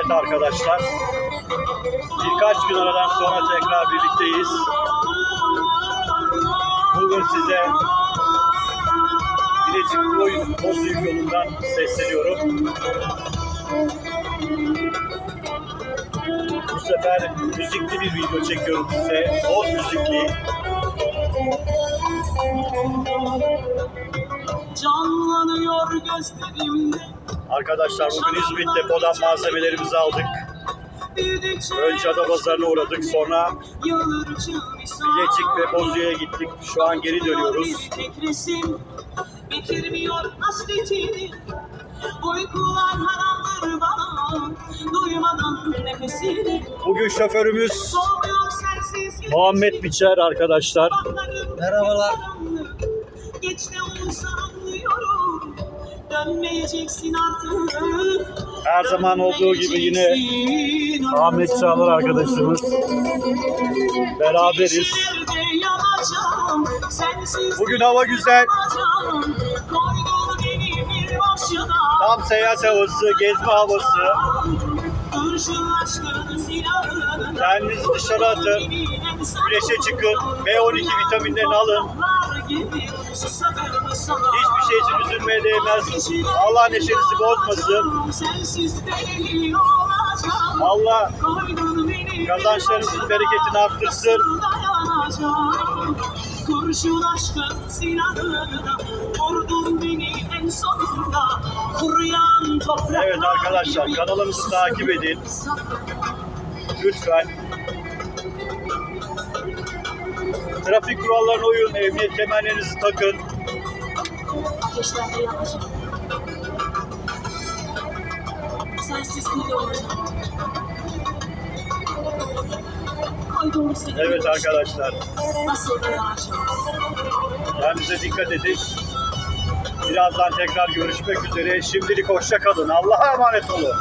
Evet arkadaşlar. Birkaç gün aradan sonra tekrar birlikteyiz. Bugün size Bilecik Boy Bozüyük yolundan sesleniyorum. Bu sefer müzikli bir video çekiyorum size. Bol müzikli. Canlanıyor gözlerimde Arkadaşlar bugün İzmit depodan malzemelerimizi aldık. Önce Adapazarı'na uğradık. Sonra Bilecik ve Bozüyük'e gittik. Şu an geri dönüyoruz. Bitirmiyor hasretini Uykular haramdır bana Duymadan nefesini Bugün şoförümüz Muhammed Biçer arkadaşlar. Merhabalar. Geç ne olsa Her zaman olduğu gibi yine Ahmet Çağlar arkadaşımız. Beraberiz. Bugün hava güzel. Tam seyahat havası, gezme havası. Kendinizi dışarı atın. Güneşe çıkın. B12 vitaminlerini alın. Hiçbir şey için üzülmeye değmez. Allah neşenizi bozmasın. Allah kazançlarınızın bereketini arttırsın. Kurşun aşkın silahına vurdun beni en sonunda kuruyan. Evet arkadaşlar kanalımızı takip edin. Lütfen. Trafik kurallarına uyun, emniyet kemerlerinizi takın. Evet arkadaşlar, kendinize dikkat edin. Birazdan tekrar görüşmek üzere. Şimdilik hoşça kalın. Allah'a emanet olun.